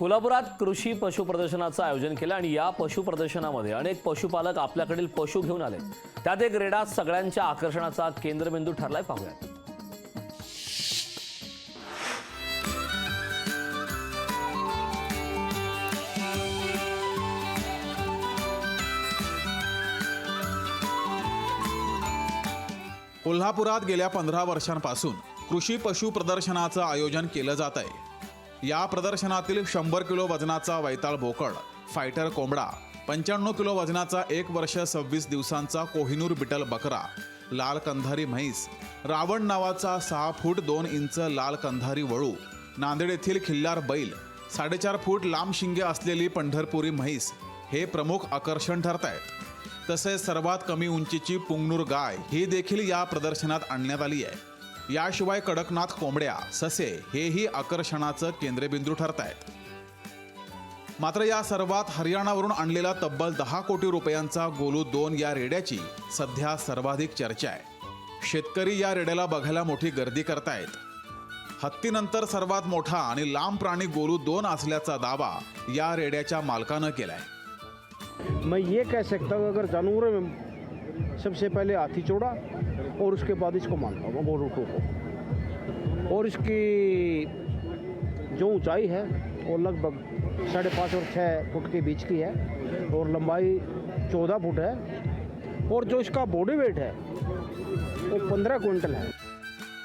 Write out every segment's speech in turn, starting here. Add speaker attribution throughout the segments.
Speaker 1: कोल्हापुरात कृषी पशु प्रदर्शनाचं आयोजन केलं आणि या पशु प्रदर्शनामध्ये अनेक पशुपालक आपल्याकडील पशु घेऊन आले. त्यात एक रेडा सगळ्यांच्या आकर्षणाचा केंद्रबिंदू ठरलाय पाहूयात.
Speaker 2: कोल्हापुरात गेल्या पंधरा वर्षांपासून कृषी पशु प्रदर्शनाचं आयोजन केलं जात आहे या प्रदर्शनातील शंभर किलो वजनाचा वैताळ बोकड फायटर कोंबडा पंच्याण्णव किलो वजनाचा एक वर्ष सव्वीस दिवसांचा कोहिनूर बिटल बकरा लाल कंधारी म्हैस रावण नावाचा सहा फूट दोन इंच लाल कंधारी वळू नांदेड येथील खिल्लार बैल साडेचार फूट लांब शिंगे असलेली पंढरपुरी म्हैस हे प्रमुख आकर्षण ठरत आहेत तसेच सर्वात कमी उंचीची पुंगनूर गाय ही देखील या प्रदर्शनात आणण्यात आली आहे. याशिवाय कडकनाथ कोंबड्या ससे हेही आकर्षणाचं केंद्रबिंदू ठरत आहेत मात्र या सर्वात हरियाणावरून आणलेला तब्बल दहा कोटी रुपयांचा गोलू दोन या रेड्याची सध्या सर्वाधिक चर्चा आहे. शेतकरी या रेड्याला बघायला मोठी गर्दी करतायत. हत्तीनंतर सर्वात मोठा आणि लांब प्राणी गोलू दोन असल्याचा दावा या रेड्याच्या मालकानं केलाय.
Speaker 3: मैं ये कह सकता हूँ अगर जानवरों में सबसे पहले हाथी चौड़ा और उसके बाद इसको मानता हूँ गोरू टू को। और इसकी जो ऊंचाई है वो लगभग साढ़े पाँच और छः फुट के बीच की है और लंबाई चौदह फुट है। और जो इसका बॉडी वेट है वो पंद्रह क्विंटल है।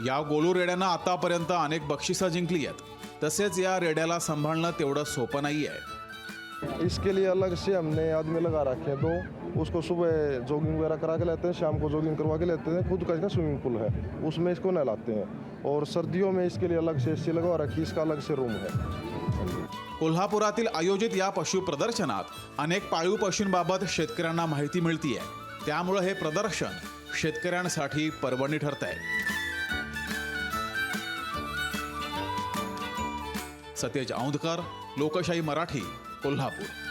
Speaker 2: या गोलू रेड्यानं आतापर्यंत अनेक बक्षिसं जिंकली आहेत. तसेच या रेड्याला सांभाळणं तेवढं सोपं नाही आहे
Speaker 4: इसके लिए अलग से हमने आदमी लगा रखे हैं दो उसको सुबह जॉगिंग वगैरह करा के लेते हैं शाम को जॉगिंग करवा के लेते हैं। खुद का इसका स्विमिंग पूल है। उसमें इसको नहलाते हैं। और सर्दियों में इसके लिए अलग से ए लगवा रखी इसका अलग से रूम है।
Speaker 2: कोल्हापुरातील आयोजित या पशु प्रदर्शनात अनेक पाळीव पशूंबाबत शेतकऱ्यांना माहिती मिळतीये. त्यामुळं हे प्रदर्शन शेतकऱ्यांसाठी पर्वणी ठरत आहे सतेज औंधकर लोकशाही मराठी कोल्हापूर.